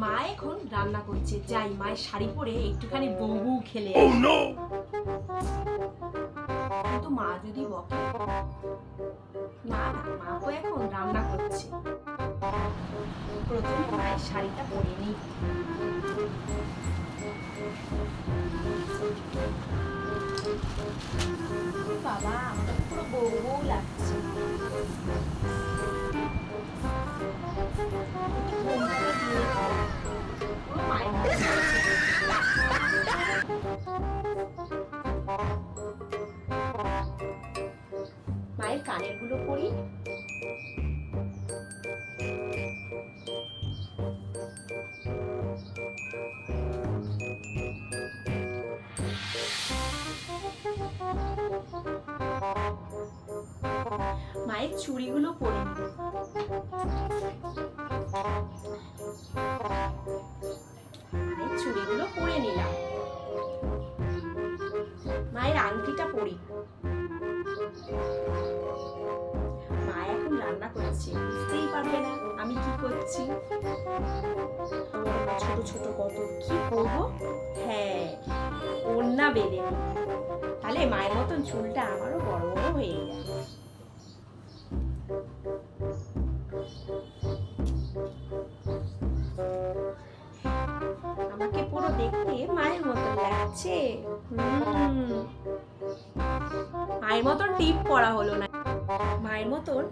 মা এখন রান্না করছে। যাই মায়ের শাড়ি পরে একটুখানি বউ বউ খেলে। Oh কিন্তু মা যদি বকে না না মা তো এখন রান্না করছে। প্রথমে মায়ের শাড়িটা পরে নিই। বাবা মায়ের কানেরগুলো পরি মায়ের চুড়িগুলো পরে। মায়ের চুড়িগুলো পরে নিলাম। মায়ের আংটিটা পরি। রান্না করছে, বুঝতেই পারবে না আমি কি করছি। ছোট ছোট কত কি করব? হ্যাঁ ওড়না বেঁধে তাহলে মায়ের মতন চুলটা আমারও বড় বড় হয়ে যায় আমাকে পুরো দেখতে মায়ের মতন লাগছে। মায়ের মতন টিপ পরা হলো না মায়ের মতন?